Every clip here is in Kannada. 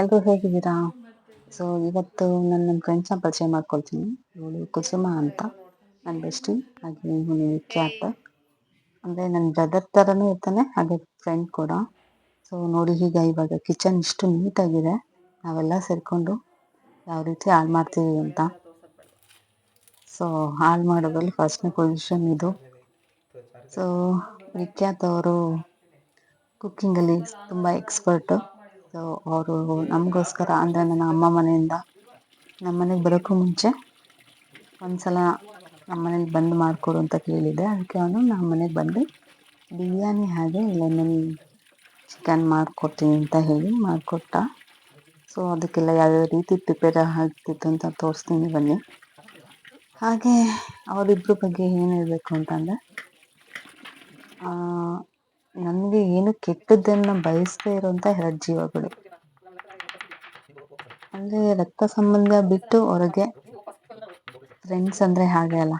ಎಲ್ಲರೂ ಹೇಗಿದ್ದೀರಾ? ಸೊ ಇವತ್ತು ನಾನು ನನ್ನ ಫ್ರೆಂಡ್ಸ್ನ ಪರಿಚಯ ಮಾಡ್ಕೊಳ್ತೀನಿ. ಇವಳು ಕುಸುಮ ಅಂತ. ನನ್ನ ಬೆಸ್ಟಿ ಹಾಗೆ ಇವನು ವಿಖ್ಯಾತ ಅಂದರೆ ನನ್ನ ಬ್ರದರ್ ಥರನೂ ಇರ್ತಾನೆ, ಹಾಗೆ ಫ್ರೆಂಡ್ ಕೂಡ. ಸೊ ನೋಡಿ ಈಗ ಇವಾಗ ಕಿಚನ್ ಇಷ್ಟು ನೀಟಾಗಿದೆ ನಾವೆಲ್ಲ ಸೇರಿಕೊಂಡು ಯಾವ ರೀತಿ ಹಾಳು ಮಾಡ್ತೀವಿ ಅಂತ. ಸೊ ಹಾಳು ಮಾಡೋದ್ರಲ್ಲಿ ಫಸ್ಟ್ನೇ ಪೊಸಿಷನ್ ಇದು. ಸೊ ವಿಖ್ಯಾತ್ ಅವರು ಕುಕ್ಕಿಂಗಲ್ಲಿ ತುಂಬ ಎಕ್ಸ್ಪರ್ಟು ಸೊ ಅವರು ನಮಗೋಸ್ಕರ ಅಂದರೆ ನನ್ನ ಅಮ್ಮ ಮನೆಯಿಂದ ನಮ್ಮ ಮನೆಗೆ ಬರೋಕ್ಕೂ ಮುಂಚೆ ಒಂದ್ಸಲ ನಮ್ಮ ಮನೇಲಿ ಬಂದು ಮಾಡಿಕೊಡು ಅಂತ ಕೇಳಿದ್ದೆ ಅದಕ್ಕೆ ಅವನು ನಮ್ಮ ಮನೆಗೆ ಬಂದು ಬಿರಿಯಾನಿ ಹಾಗೆ ಲೆಮನ್ ಚಿಕನ್ ಮಾಡಿಕೊಡ್ತೀನಿ ಅಂತ ಹೇಳಿ ಮಾಡಿಕೊಟ್ಟ. ಸೊ ಅದಕ್ಕೆಲ್ಲ ಯಾವ್ಯಾವ ರೀತಿ ಪ್ರಿಪೇರ್ ಆಗ್ತಿತ್ತು ಅಂತ ತೋರಿಸ್ತೀನಿ ಬನ್ನಿ. ಹಾಗೆ ಅವರಿಬ್ಬರ ಬಗ್ಗೆ ಏನು ಹೇಳಬೇಕು ಅಂತಂದರೆ ನನಗೆ ಏನು ಕೆಟ್ಟದ್ದನ್ನು ಬಯಸದೇ ಇರುವಂತ ಎರಡು ಜೀವಗಳು. ಅಂದ್ರೆ ರಕ್ತ ಸಂಬಂಧ ಬಿಟ್ಟು ಹೊರಗೆ ಫ್ರೆಂಡ್ಸ್ ಅಂದ್ರೆ ಹಾಗೆ ಅಲ್ಲ.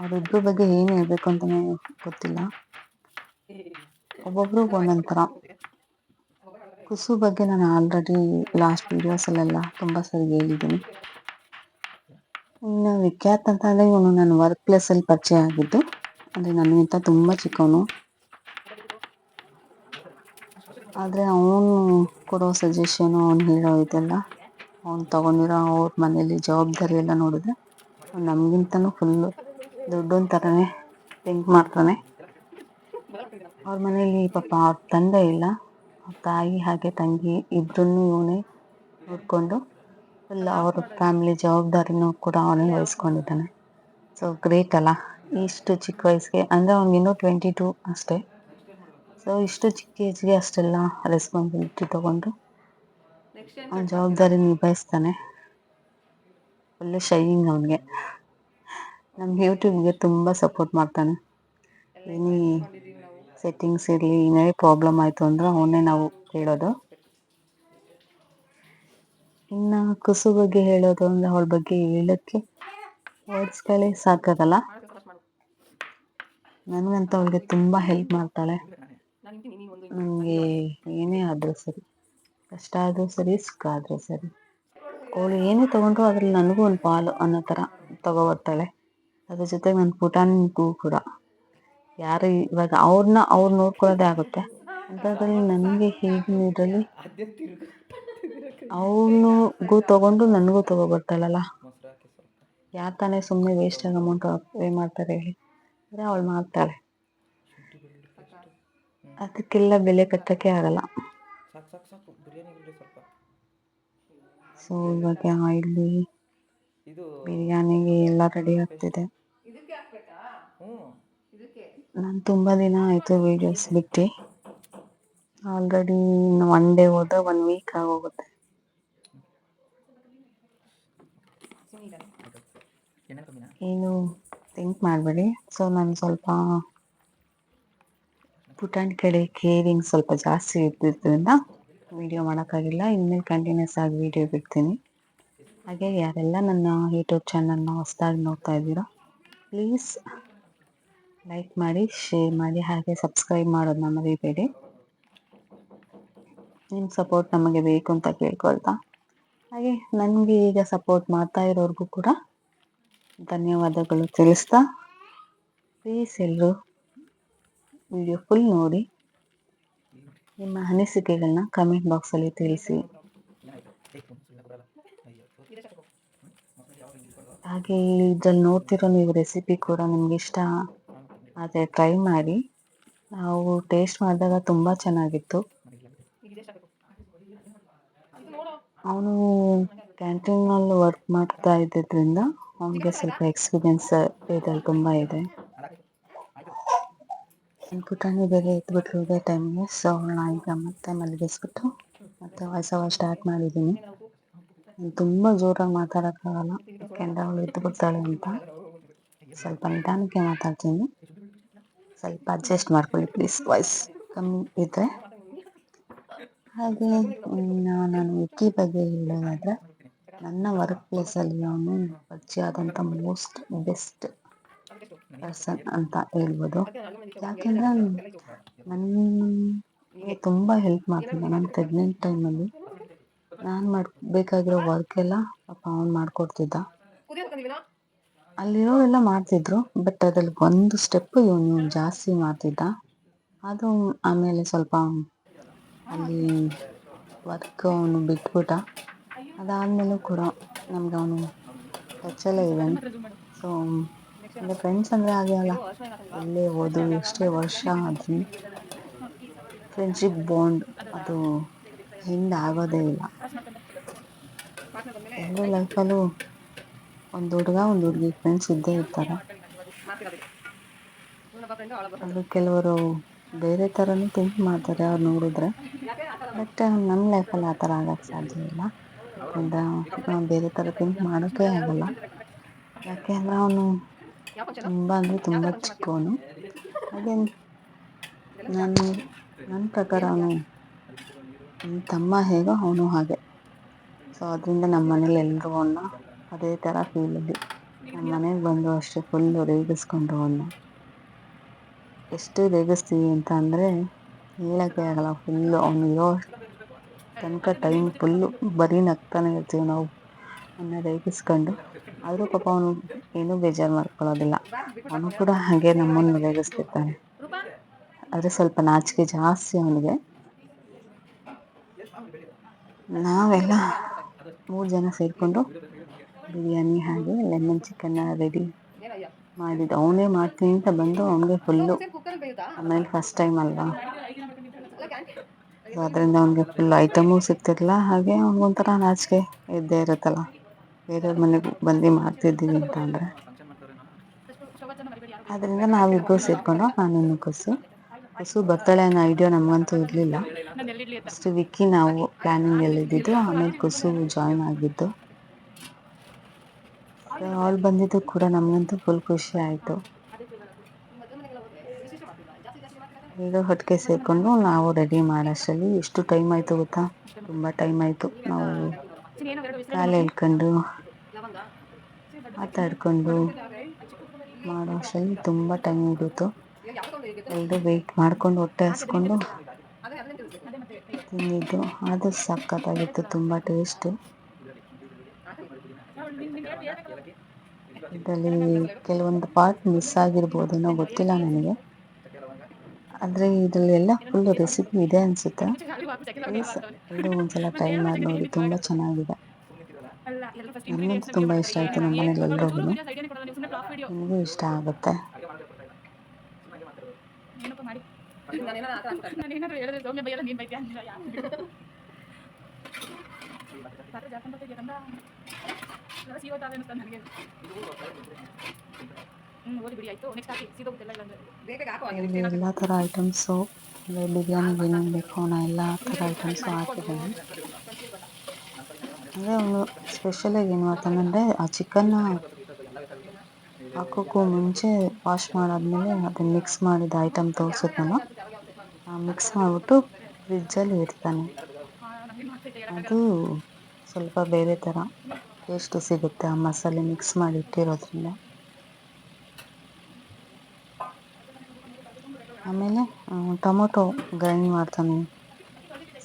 ಅವರಿಬ್ಬರ ಬಗ್ಗೆ ಏನು ಹೇಳ್ಬೇಕು ಅಂತಾನೆ ಗೊತ್ತಿಲ್ಲ. ಒಬ್ಬೊಬ್ರು ಒಂದೊಂದು ಥರ ಕುಸು ಬಗ್ಗೆ ನಾನು ಆಲ್ರೆಡಿ ಲಾಸ್ಟ್ ವೀಡಿಯೋಸಲ್ಲೆಲ್ಲ ತುಂಬಾ ಸರಿ ಹೇಳಿದ್ದೀನಿ. ಇನ್ನು ವಿಖ್ಯಾತ್ ಅಂತ ಇವನು ನನ್ನ ವರ್ಕ್ ಪ್ಲೇಸಲ್ಲಿ ಪರಿಚಯ ಆಗಿದ್ದು. ಅಂದರೆ ನನಗಿಂತ ತುಂಬ ಚಿಕ್ಕವನು. ಆದರೆ ಅವನು ಕೊಡೋ ಸಜೆಷನು ಅವ್ನು ಹೇಳೋ ಇದೆಲ್ಲ, ಅವ್ನು ತೊಗೊಂಡಿರೋ ಅವ್ರ ಮನೇಲಿ ಜವಾಬ್ದಾರಿ ಎಲ್ಲ ನೋಡಿದ್ರೆ ಅವ್ನು ನಮಗಿಂತನೂ ಫುಲ್ಲು ದೊಡ್ಡೊಂದು ಥರನೇ ಥಿಂಕ್ ಮಾಡ್ತಾನೆ. ಅವ್ರ ಮನೇಲಿ ಪಾಪ ಅವ್ರ ತಂದೆ ಇಲ್ಲ, ಅವ್ರ ತಾಯಿ ಹಾಗೆ ತಂಗಿ ಇಬ್ಬರನ್ನೂ ಇವನೇ ನೋಡಿಕೊಂಡು ಫುಲ್ ಅವ್ರ ಫ್ಯಾಮಿಲಿ ಜವಾಬ್ದಾರಿನೂ ಕೂಡ ಅವನೇ ವಹಿಸ್ಕೊಂಡಿದ್ದಾನೆ. ಸೊ ಗ್ರೇಟ್ ಅಲ್ಲ. ಇಷ್ಟು ಚಿಕ್ಕ ವಯಸ್ಸಿಗೆ ಅಂದರೆ ಅವ್ನಿಗಿನ್ನೂ ಟ್ವೆಂಟಿ ಟೂ ಅಷ್ಟೇ. ಸೊ ಇಷ್ಟು ಚಿಕ್ಕ ಏಜ್ಗೆ ಅಷ್ಟೆಲ್ಲ ರೆಸ್ಪಾನ್ಸಿಬಿಲಿಟಿ ತೊಗೊಂಡು ಅವ್ನ ಜವಾಬ್ದಾರಿ ನಿಭಾಯಿಸ್ತಾನೆ. ಫುಲ್ಲು ಶೈನಿಂಗ್ ಅವನಿಗೆ. ನಮ್ಮ ಯೂಟ್ಯೂಬ್ಗೆ ತುಂಬ ಸಪೋರ್ಟ್ ಮಾಡ್ತಾನೆ. ಎನಿ ಸೆಟ್ಟಿಂಗ್ಸ್ ಇರಲಿ ಏನೇ ಪ್ರಾಬ್ಲಮ್ ಆಯಿತು ಅಂದ್ರೆ ಅವನೇ ನಾವು ಕೇಳೋದು. ಇನ್ನು ಕುಸು ಬಗ್ಗೆ ಹೇಳೋದು ಅಂದರೆ ಅವಳ ಬಗ್ಗೆ ಹೇಳೋಕ್ಕೆ ವರ್ಡ್ಸ್ಗಳೇ ಸಾಕಾಗಲ್ಲ. ನನಗಂತ ಅವಳಿಗೆ ತುಂಬ ಹೆಲ್ಪ್ ಮಾಡ್ತಾಳೆ. ನನಗೆ ಏನೇ ಆದರೂ ಸರಿ. ಕಷ್ಟ ಆದರೂ ಸರಿ, ಸುಖ ಆದರೂ ಸರಿ. ಅವಳು ಏನೇ ತಗೊಂಡ್ರು ಅದ್ರಲ್ಲಿ ನನಗೂ ಒಂದು ಪಾಲು ಅನ್ನೋ ಥರ ತಗೋಬರ್ತಾಳೆ. ಅದ್ರ ಜೊತೆಗೆ ನನ್ನ ಪುಟಾಣಿಗೂ ಕೂಡ. ಯಾರು ಇವಾಗ ಅವ್ರನ್ನ ಅವ್ರು ನೋಡ್ಕೊಳ್ಳೋದೇ ಆಗುತ್ತೆ. ಅಂಥದ್ರಲ್ಲಿ ನನಗೆ ಹೇಗಿನ ಇದರಲ್ಲಿ ಅವನಿಗೂ ತಗೊಂಡು ನನಗೂ ತೊಗೊಬರ್ತಾಳಲ್ಲ. ಯಾರು ತಾನೇ ಸುಮ್ಮನೆ ವೇಸ್ಟಾಗಿ ಅಮೌಂಟ್ ಪೇ ಮಾಡ್ತಾರೆ ಹೇಳಿ. ಅಂದರೆ ಅವಳು ಮಾಡ್ತಾಳೆ. ಅದಕ್ಕೆಲ್ಲ ಬೆಲೆ ಕಟ್ಟಕ್ಕೆ ಆಗಲ್ಲ. ಸೊ ಇವಾಗ ಇಲ್ಲಿ ಬಿರಿಯಾನಿಗೆ ಎಲ್ಲ ರೆಡಿ ಆಗ್ತಿದೆ. ನಾನು ತುಂಬ ದಿನ ಆಯಿತು ವೀಡಿಯೋಸ್ ಬಿಟ್ಟು. ಆಲ್ರೆಡಿ ಇನ್ನು ಒನ್ ಡೇ ಹೋದ ಒನ್ ವೀಕ್ ಆಗೋಗುತ್ತೆ. ಏನು? ಥಿಂಕ್ ಮಾಡಬೇಡಿ. ಸೊ ನಾನು ಸ್ವಲ್ಪ ಪುಟಾಣಿ ಕಡೆ ಕೇರಿಂಗ್ ಸ್ವಲ್ಪ ಜಾಸ್ತಿ ಇದ್ದಿದ್ದರಿಂದ ವಿಡಿಯೋ ಮಾಡೋಕ್ಕಾಗಿಲ್ಲ. ಇನ್ಮೇಲೆ ಕಂಟಿನ್ಯೂಸ್ ಆಗಿ ವಿಡಿಯೋ ಬಿಡ್ತೀನಿ. ಹಾಗೆ ಯಾರೆಲ್ಲ ನನ್ನ ಯೂಟ್ಯೂಬ್ ಚಾನಲ್ನ ಹೊಸ್ದಾಗಿ ನೋಡ್ತಾ ಇದ್ದೀರೋ ಪ್ಲೀಸ್ ಲೈಕ್ ಮಾಡಿ ಶೇರ್ ಮಾಡಿ, ಹಾಗೆ ಸಬ್ಸ್ಕ್ರೈಬ್ ಮಾಡೋದನ್ನ ಮರಿಬೇಡಿ. ನಿಮ್ಮ ಸಪೋರ್ಟ್ ನಮಗೆ ಬೇಕು ಅಂತ ಕೇಳ್ಕೊಳ್ತಾ. ಹಾಗೆ ನನಗೆ ಈಗ ಸಪೋರ್ಟ್ ಮಾಡ್ತಾ ಇರೋರಿಗೂ ಕೂಡ ಧನ್ಯವಾದಗಳು ತಿಳಿಸ್ತಾ. ಪ್ಲೀಸ್ ಎಲ್ಲರೂ ವಿಡಿಯೋ ಫುಲ್ ನೋಡಿ. ನಿಮ್ಮ ಅನಿಸಿಕೆಗಳನ್ನ ಕಮೆಂಟ್ ಬಾಕ್ಸಲ್ಲಿ ತಿಳಿಸಿ. ಹಾಗೆ ಇದ್ರಲ್ಲಿ ನೋಡ್ತಿರೋ ನೀವು ರೆಸಿಪಿ ಕೂಡ ನಿಮ್ಗೆ ಇಷ್ಟ ಆದರೆ ಟ್ರೈ ಮಾಡಿ. ನಾವು ಟೇಸ್ಟ್ ಮಾಡಿದಾಗ ತುಂಬ ಚೆನ್ನಾಗಿತ್ತು. ಅವನು ಕ್ಯಾಂಟೀನಲ್ಲಿ ವರ್ಕ್ ಮಾಡ್ತಾ ಇದ್ದಿದ್ದರಿಂದ ಅವನಿಗೆ ಸ್ವಲ್ಪ ಎಕ್ಸ್ಪೀರಿಯನ್ಸ್ ಇದ್ರಲ್ಲಿ ತುಂಬ ಇದೆ. ನನ್ನ ಬೇರೆ ಬೇಗ ಎತ್ಬಿಟ್ರು ಇದೇ ಟೈಮ್ಗೆ ಸೊ ಅವಳನ್ನ ಈಗ ಮತ್ತೆ ಮಲಗಿಸ್ಬಿಟ್ಟು ಮತ್ತೆ ಅವಾಗ ಸ್ಟಾರ್ಟ್ ಮಾಡಿದ್ದೀನಿ. ತುಂಬ ಜೋರಾಗಿ ಮಾತಾಡೋಕ್ಕಾಗಲ್ಲ. ಯಾಕೆಂದರೆ ಅವಳು ಎದ್ದು ಬಿಡ್ತಾಳೆ ಅಂತ. ಸ್ವಲ್ಪ ನಿಧಾನಕ್ಕೆ ಮಾತಾಡ್ತೀನಿ. ಸ್ವಲ್ಪ ಅಡ್ಜಸ್ಟ್ ಮಾಡ್ಕೊಳ್ಳಿ ಪ್ಲೀಸ್ ವಾಯ್ಸ್ ಕಮ್ಮಿ ಇದೆ ಹಾಗೆ ನಾನು ವಿಕ್ಕಿ ಬಗ್ಗೆ ಹೇಳೋದಾದರೆ ನನ್ನ ವರ್ಕ್ ಪ್ಲೇಸಲ್ಲಿ ಅವನು ಪರಿಚಯ ಆದಂಥ ಮೋಸ್ಟ್ ಬೆಸ್ಟ್ ಪರ್ಸನ್ ಅಂತ ಹೇಳ್ಬೋದು. ಯಾಕೆಂದರೆ ನನ್ನ ತುಂಬಾ ಹೆಲ್ಪ್ ಮಾಡ್ತಿದ್ದ ನಾನು ಪ್ರೆಗ್ನೆಂಟ್ ಟೈಮಲ್ಲಿ ನಾನು ಮಾಡ್ಬೇಕಾಗಿರೋ ವರ್ಕ್ ಎಲ್ಲ ಪಾಪ ಅವ್ನು ಮಾಡ್ಕೊಡ್ತಿದ್ದ. ಅಲ್ಲಿರೋರೆಲ್ಲ ಮಾಡ್ತಿದ್ರು ಬಟ್ ಅದ್ರಲ್ಲಿ ಒಂದು ಸ್ಟೆಪ್ ಇವನು ಜಾಸ್ತಿ ಮಾಡ್ತಿದ್ದ. ಅದು ಆಮೇಲೆ ಸ್ವಲ್ಪ ಅಲ್ಲಿ ವರ್ಕ್ ಅವನು ಬಿಟ್ಬಿಟ್ಟ. ಅದಾದಮೇಲೂ ಕೂಡ ನಮ್ಗೆ ಅವನು ಟಚಲ್ಲೇ ಇದ್ದಾನೆ. ಸೊ ಅಂದರೆ ಫ್ರೆಂಡ್ಸ್ ಅಂದರೆ ಹಾಗೆ ಅಲ್ಲ ಓದು ಎಷ್ಟೇ ವರ್ಷ ಆದರೂ ಫ್ರೆಂಡ್ಶಿಪ್ ಬಾಂಡ್ ಅದು ಹಿಂದೆ ಆಗೋದೇ ಇಲ್ಲ. ಎಲ್ಲರ ಲೈಫಲ್ಲೂ ಒಂದು ಹುಡುಗ, ಒಂದು ಹುಡುಗಿ ಫ್ರೆಂಡ್ಸ್ ಇದ್ದೇ ಇರ್ತಾರೆ. ಅದು ಕೆಲವರು ಬೇರೆ ಥರನೂ ಥಿಂಕ್ ಮಾಡ್ತಾರೆ ಅವ್ರು ನೋಡಿದ್ರೆ. ಬಟ್ ನಮ್ಮ ಲೈಫಲ್ಲಿ ಆ ಥರ ಆಗೋಕ್ಕೆ ಸಾಧ್ಯ ಇಲ್ಲ. ನಾವು ಬೇರೆ ಥರ ಥಿಂಕ್ ಮಾಡೋಕ್ಕೆ ಆಗಲ್ಲ. ಯಾಕೆ ಅಂದರೆ ಅವನು ತುಂಬ ಅಂದರೆ ತುಂಬ ಚಿಕ್ಕವನು. ಹಾಗೆ ನಾನು ನನ್ನ ಪ್ರಕಾರ ಅವನು ನನ್ನ ತಮ್ಮ ಹೇಗೋ ಅವನು ಹಾಗೆ. ಸೊ ಅದರಿಂದ ನಮ್ಮ ಮನೇಲಿ ಎಲ್ಲರೂ ಅವನ್ನ ಅದೇ ಥರ ಫೀಲಲ್ಲಿ ನಮ್ಮ ಮನೆಗೆ ಬಂದು ಅಷ್ಟೇ ಫುಲ್ಲು ರೇಗಿಸ್ಕೊಂಡ್ರು ಅವನ್ನ ಎಷ್ಟು ರೇಗಿಸ್ತೀವಿ ಅಂತ ಅಂದರೆ ಹೇಳೋಕ್ಕೆ ಆಗಲ್ಲ. ಫುಲ್ಲು ಅವನು ಇರೋ ತನಕ ಟೈಮ್ ಫುಲ್ಲು ಬರೀ ನಗ್ತಾನೆ ಇರ್ತೀವಿ ನಾವು. ಅವನ್ನ ರೇಗಿಸ್ಕೊಂಡು. ಆದರೂ ಪಾಪ ಅವನು ಏನೂ ಬೇಜಾರು ಮಾಡ್ಕೊಳ್ಳೋದಿಲ್ಲ. ಅವನು ಕೂಡ ಹಾಗೆ ನಮ್ಮನ್ನು ರೇಗಿಸ್ತಿರ್ತಾನೆ. ಆದರೆ ಸ್ವಲ್ಪ ನಾಚಿಕೆ ಜಾಸ್ತಿ ಅವನಿಗೆ. ನಾವೆಲ್ಲ ಮೂರು ಜನ ಸೇರಿಕೊಂಡು ಬಿರಿಯಾನಿ ಹಾಗೆ ಲೆಮನ್ ಚಿಕನ್ನ ರೆಡಿ ಮಾಡಿದ್ದು. ಅವನೇ ಮಾಡ್ತೀನಿ ಅಂತ ಬಂದು ಅವನಿಗೆ ಫುಲ್ಲು ಆಮೇಲೆ ಫಸ್ಟ್ ಟೈಮ್ ಅಲ್ವಾ? ಅದರಿಂದ ಅವನಿಗೆ ಫುಲ್ ಐಟಮು ಸಿಗ್ತಿರಲಿಲ್ಲ. ಹಾಗೆ ಅವ್ನಿಗೊಂಥರ ನಾಚಿಕೆ ಇದ್ದೇ ಇರುತ್ತಲ್ಲ. ಬೇರೆಯವ್ರ ಮನೆಗೆ ಬಂದು ಮಾಡ್ತಿದ್ದೀವಿ ಅಂತ ಅಂದರೆ. ಅದರಿಂದ ನಾವಿಬ್ಬರು ಸೇರಿಕೊಂಡು ನಾನು ಕಸು. ಕುಸು ಬರ್ತಾಳೆ ಅನ್ನೋ ಐಡಿಯಾ ನಮಗಂತೂ ಇರಲಿಲ್ಲ. ಫಸ್ಟ್ ವಿಕ್ಕಿ ನಾವು ಪ್ಲ್ಯಾನಿಂಗ್ ಇದ್ದಿದ್ದು, ಆಮೇಲೆ ಕುಸು ಜಾಯ್ನ್ ಆಗಿದ್ದು. ಅವಳು ಬಂದಿದ್ದು ಕೂಡ ನಮಗಂತೂ ಫುಲ್ ಖುಷಿ ಆಯಿತು. ಈಗ ಹೊಟ್ಟಿಗೆ ಸೇರಿಕೊಂಡು ನಾವು ರೆಡಿ ಮಾಡೋಷ್ಟರಲ್ಲಿ ಎಷ್ಟು ಟೈಮ್ ಆಯಿತು ಗೊತ್ತಾ? ತುಂಬ ಟೈಮ್ ಆಯಿತು. ನಾವು ಕಾಲು ಹೇಳ್ಕೊಂಡು ಮಾತಾಡಿಕೊಂಡು ಮಾಡೋ ಅಷ್ಟರಲ್ಲಿ ತುಂಬ ಟೈಮ್ ಹಿಡಿತು ಎಲ್ಲರೂ ವೆಯ್ಟ್ ಮಾಡ್ಕೊಂಡು ಹೊಟ್ಟೆ ಹಸ್ಕೊಂಡು ತಿಂದಿದ್ದು. ಅದು ಸಖತ್ತಾಗಿತ್ತು, ತುಂಬ ಟೇಸ್ಟು ಇದರಲ್ಲಿ ಕೆಲವೊಂದು ಪಾರ್ಟ್ ಮಿಸ್ ಆಗಿರ್ಬೋದೇನೋ ಗೊತ್ತಿಲ್ಲ ನನಗೆ. ಆದರೆ ಇದರಲ್ಲಿ ಎಲ್ಲ ಫುಲ್ ರೆಸಿಪಿ ಇದೆ ಅನಿಸುತ್ತೆ. ಪ್ಲೀಸ್ ಎಲ್ಲರೂ ಒಂದ್ಸಲ ಟ್ರೈ ಮಾಡಿ ನೋಡಿ ತುಂಬ ಚೆನ್ನಾಗಿದೆ. ನನಗಂತೂ ತುಂಬ ಇಷ್ಟ ಆಯಿತು ನಮ್ಮ ಮನೇಲಿ ಎಲ್ರಿಗೂ ನಿಮಗೂ ಇಷ್ಟ ಆಗುತ್ತೆ. ನಾನೇನಾದ್ರು ಹೇಳಿದ್ರೆ ಸೌಮ್ಯ ಬೈಯಲ್ಲ ನೀನ್ ಬೈತೀಯ ಅಂದಿಲ್ಲ ಯಾರು ಪಾತ್ರೆ ಜಾಸ್ತಿ ಬರ್ತಿದ್ಯಾ ಕಂದ ಎಲ್ಲ ಸೀಗೋತಾವೆ ಅನ್ಸ್ತ ನನಗೆ ಎಲ್ಲ ಥರ ಐಟಮ್ಸು ಅಂದರೆ ಬಿರಿಯಾನಿಗೆ ಏನೇನು ಬೇಕು ನಾ ಎಲ್ಲ ಥರ ಐಟಮ್ಸು ಹಾಕಿದ್ದೀನಿ. ಅಂದರೆ ಅವನು ಸ್ಪೆಷಲಾಗಿ ಏನು ಮಾಡ್ತಾನಂದರೆ ಆ ಚಿಕನ್ನ ಹಾಕೋಕ್ಕೂ ಮುಂಚೆ ವಾಶ್ ಮಾಡಾದ್ಮೇಲೆ ಅದನ್ನ ಮಿಕ್ಸ್ ಮಾಡಿದ ಐಟಮ್ ತೋರಿಸಿದ್ನಲ್ಲ ಮಿಕ್ಸ್ ಮಾಡಿಬಿಟ್ಟು ಫ್ರಿಜ್ಜಲ್ಲಿ ಇಡ್ತಾನೆ. ಅದು ಸ್ವಲ್ಪ ಬೇರೆ ಥರ ಟೇಸ್ಟ್ ಸಿಗುತ್ತೆ ಆ ಮಸಾಲೆ ಮಿಕ್ಸ್ ಮಾಡಿ ಇಟ್ಟಿರೋದ್ರಿಂದ. ಆಮೇಲೆ ಟೊಮೊಟೊ ಗ್ರೈಂಡ್ ಮಾಡ್ತಾನೆ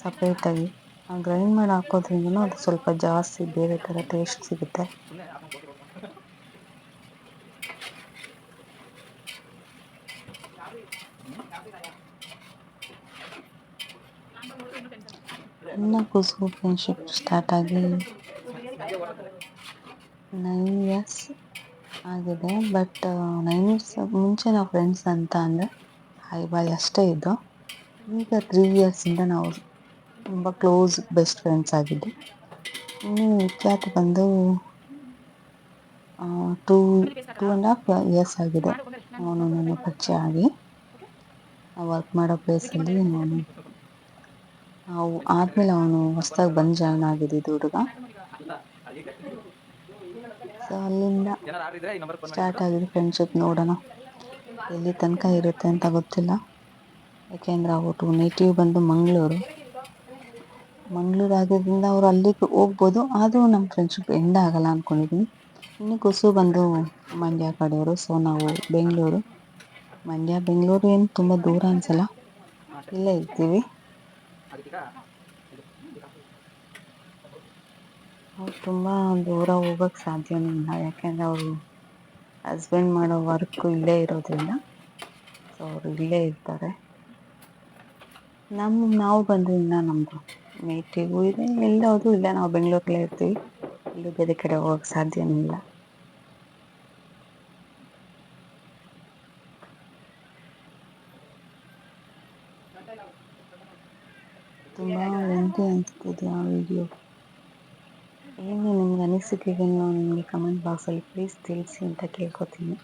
ಸಪ್ರೇಟಾಗಿ ಆ ಗ್ರೈಂಡ್ ಮಾಡಿ ಹಾಕೋದ್ರಿಂದನೂ ಅದು ಸ್ವಲ್ಪ ಜಾಸ್ತಿ ಬೇರೆ ಥರ ಟೇಸ್ಟ್ ಸಿಗುತ್ತೆ. ಇನ್ನು ಕುಸುಗು ಫ್ರೆಂಡ್ಶಿಪ್ ಸ್ಟಾರ್ಟ್ ಆಗಿ ನೈನ್ ಇಯರ್ಸ್ ಆಗಿದೆ. ಬಟ್ ನೈನ್ ಇಯರ್ಸ್ ಮುಂಚೆ ನಾವು ಫ್ರೆಂಡ್ಸ್ ಅಂತ ಅಂದರೆ ಹೈ ಬಾಯ್ ಅಷ್ಟೇ ಇದ್ದು ಈಗ ತ್ರೀ ಇಯರ್ಸಿಂದ ನಾವು ತುಂಬ ಕ್ಲೋಸ್ ಬೆಸ್ಟ್ ಫ್ರೆಂಡ್ಸ್ ಆಗಿದ್ದು ಇನ್ನು ವಿಖ್ಯಾತ ಬಂದು two two and half years ಆಗಿದೆ ಅವನು ನನ್ನ ಪರಿಚಯ ಆಗಿ. ವರ್ಕ್ ಮಾಡೋ ಪ್ಲೇಸಲ್ಲಿ ನಾನು ನಾವು ಆದಮೇಲೆ ಅವನು ಹೊಸ್ದಾಗಿ ಬಂದು ಜಾಯ್ನ್ ಆಗಿದ್ದಿದ್ದು ಹುಡುಗ. ಸೊ ಅಲ್ಲಿಂದ ಸ್ಟಾರ್ಟ್ ಆಗಿದೆ ಫ್ರೆಂಡ್ಶಿಪ್ ನೋಡೋಣ. ಎಲ್ಲಿ ತನಕ ಇರುತ್ತೆ ಅಂತ ಗೊತ್ತಿಲ್ಲ. ಯಾಕೆಂದರೆ ಅವರು ನೇಟಿವ್ ಬಂದು ಮಂಗಳೂರು. ಮಂಗಳೂರು ಆಗಿದ್ದರಿಂದ ಅವರು ಅಲ್ಲಿಗೆ ಹೋಗ್ಬೋದು. ಆದರೂ ನಮ್ಮ ಫ್ರೆಂಡ್ಶಿಪ್ ಎಂಡ್ ಆಗಲ್ಲ ಅಂದ್ಕೊಂಡಿದ್ದೀನಿ ಇನ್ನು ಕುಸು ಬಂದು ಮಂಡ್ಯ ಕಡೆಯವರು ಸೊ ನಾವು ಬೆಂಗಳೂರು. ಮಂಡ್ಯ, ಬೆಂಗಳೂರು ಏನು ತುಂಬ ದೂರ ಅನಿಸಲ್ಲ. ಇಲ್ಲೇ ಇರ್ತೀವಿ. ಅವ್ರು ತುಂಬ ದೂರ ಹೋಗೋಕ್ಕೆ ಸಾಧ್ಯವೂ ಇಲ್ಲ. ಯಾಕೆಂದರೆ ಅವರು ಹಸ್ಬೆಂಡ್ ಮಾಡೋ ವರ್ಕು ಇಲ್ಲೇ ಇರೋದ್ರಿಂದ ಸೊ ಅವರು ಇಲ್ಲೇ ಇರ್ತಾರೆ. ನಮ್ಮ ನಾವು ಬಂದು ಇನ್ನ ನಮ್ಮದು ಮೇಟಿಗೂ ಇದೆ. ಎಲ್ಲೋದು ಇಲ್ಲ. ನಾವು ಬೆಂಗಳೂರಲ್ಲೇ ಇರ್ತೀವಿ. ಎಲ್ಲೂ ಬೇರೆ ಕಡೆ ಹೋಗೋಕ್ಕೆ ಸಾಧ್ಯನೂ ಇಲ್ಲ. ತುಂಬ ಅನಿಸ್ತಿದೆ ಆ ವಿಡಿಯೋ ಅನಿಸಿಕೆಗಳನ್ನು ನನಗೆ ಕಮೆಂಟ್ ಬಾಕ್ಸಲ್ಲಿ ಪ್ಲೀಸ್ ತಿಳಿಸಿ ಅಂತ ಕೇಳ್ಕೊತೀನಿ.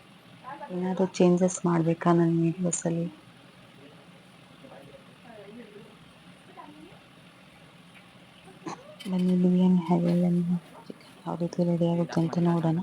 ಏನಾದರೂ ಚೇಂಜಸ್ ಮಾಡಬೇಕಾ ನನ್ನ ವೀಡಿಯೋಸಲ್ಲಿ ಬನ್ನಿ, ಬಿರಿಯಾನಿ ಹೇಗೆ ಯಾವ ರೀತಿ ರೆಡಿ ಆಗುತ್ತೆ ಅಂತ ನೋಡೋಣ.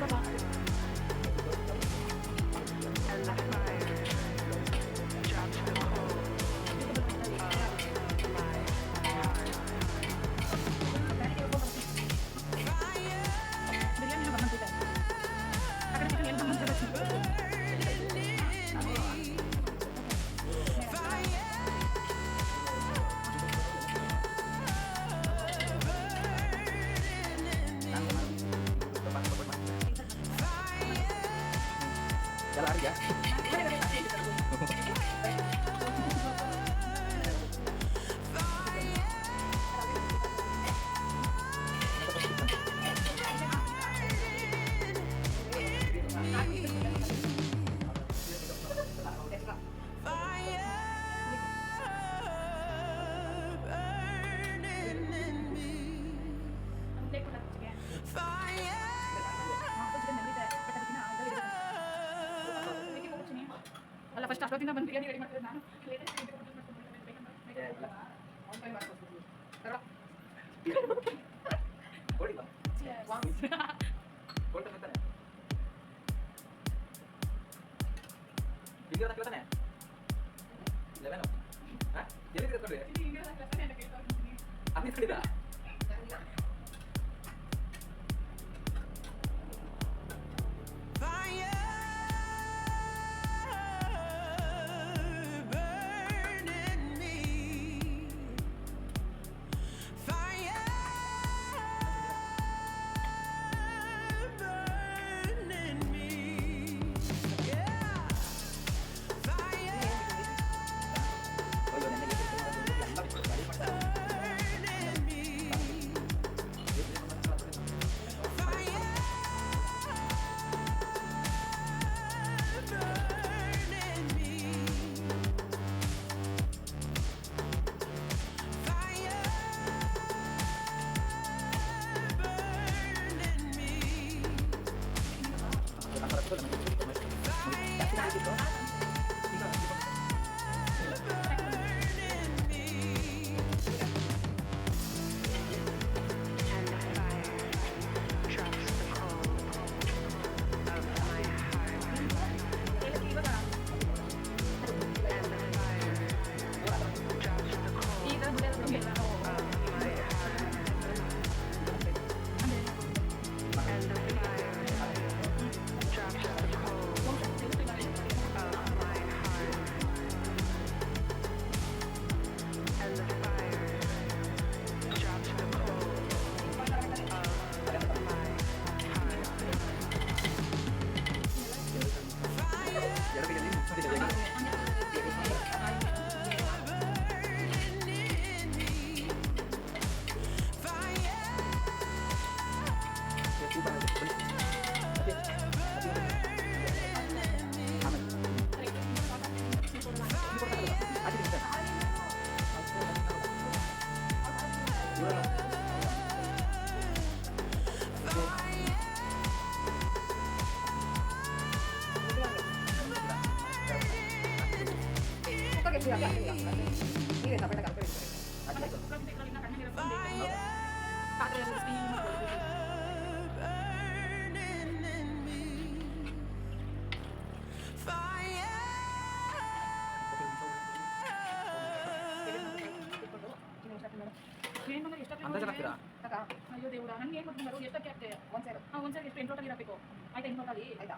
what about ಫಸ್ಟ್ ಅಷ್ಟೊತ್ತಿಂದ ಬಂದು ಬಿರಿಯಾನಿ ರೆಡಿ ಮಾಡ್ತಿದ್ದೆ ನಾನು. ಲೆವೆನು ಎಲ್ಲಿ ಕರ್ಕೊಂಡ್ರಿ ಅಲ್ಲಿ ಕಡಿದ ಜನ ಹಾಕ್ತೀರಾ? ತಕ. ಅಯ್ಯೋ ದೇವ್ರಾ, ನನ್ಗೆ ಏನ್ ಗೊತ್ತು ಮೇಡಮ್? ಎಷ್ಟೊತ್ತಿಗೆ ಹಾಕ್ತೆ? ಹಾ, ಒಂದ್ ಸಾರಿ ಎಷ್ಟು ಎಂಟು ಟೋಟಲ್ ಇರಬೇಕು ಆಯ್ತಾ ಎಂಟು ಟೋಟಲಿ ಆಯ್ತಾ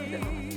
ಎಷ್ಟು? ಅದನ್ನ ಬಿಟ್ಟೆ.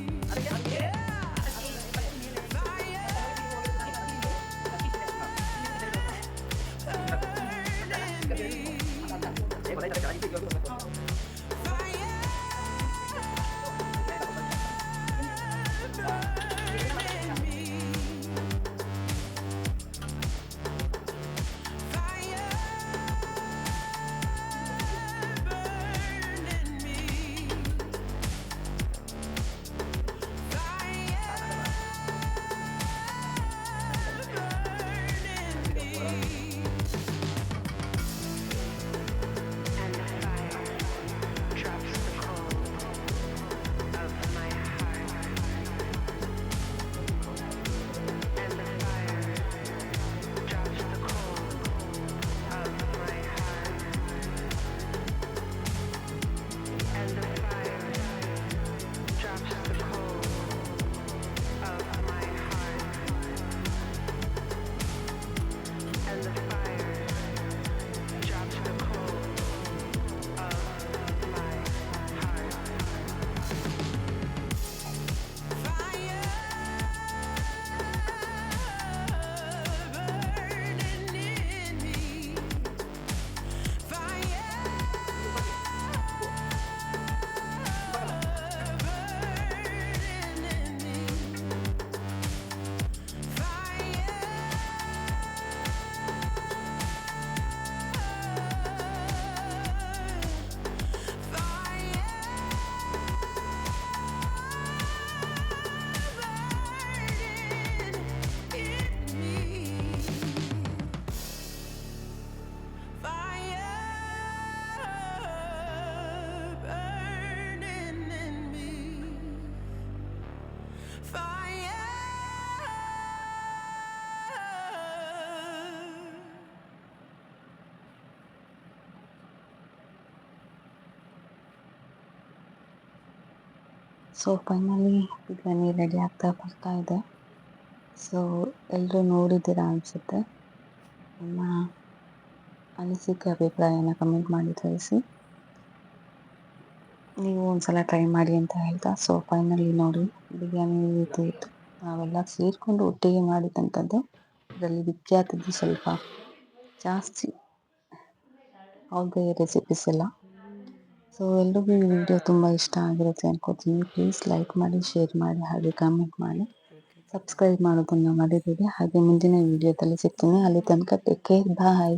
ಸೊ ಫೈನಲಿ ಬಿರಿಯಾನಿ ರೆಡಿ ಆಗ್ತಾ ಬರ್ತಾ ಇದೆ. ಸೊ ಎಲ್ಲರೂ ನೋಡಿದ್ದೀರಾ ಅನಿಸುತ್ತೆ. ನಿಮ್ಮ ಅನಿಸಿಕೆ, ಅಭಿಪ್ರಾಯನ ಕಮೆಂಟ್ ಮಾಡಿ ತಿಳಿಸಿ. ನೀವು ಒಂದ್ಸಲ ಟ್ರೈ ಮಾಡಿ ಅಂತ ಹೇಳ್ತಾ ಸೊ ಫೈನಲಿ ನೋಡಿ, ಬಿರಿಯಾನಿ ರೀತಿ ಇತ್ತು ನಾವೆಲ್ಲ ಸೇರಿಕೊಂಡು ಒಟ್ಟಿಗೆ ಮಾಡಿದಂಥದ್ದು. ಅದರಲ್ಲಿ ವಿಖ್ಯಾತದ್ದು ಸ್ವಲ್ಪ ಜಾಸ್ತಿ. ಅವ್ರದ್ದೇ ರೆಸಿಪೀಸ್ ಎಲ್ಲ. ಸೊ ಎಲ್ರಿಗೂ ಈ ವಿಡಿಯೋ ತುಂಬ ಇಷ್ಟ ಆಗಿರುತ್ತೆ ಅನ್ಕೋತೀನಿ. ಪ್ಲೀಸ್ ಲೈಕ್ ಮಾಡಿ ಶೇರ್ ಮಾಡಿ, ಹಾಗೆ ಕಾಮೆಂಟ್ ಮಾಡಿ. ಸಬ್ಸ್ಕ್ರೈಬ್ ಮಾಡೋದನ್ನು ಮರಿಬೇಡಿ. ಹಾಗೆ ಮುಂದಿನ ವಿಡಿಯೋದಲ್ಲಿ ಸಿಗ್ತೀನಿ. ಅಲ್ಲಿ ತನಕ ಟೇಕ್ ಕೇರ್ ಬಾಯ್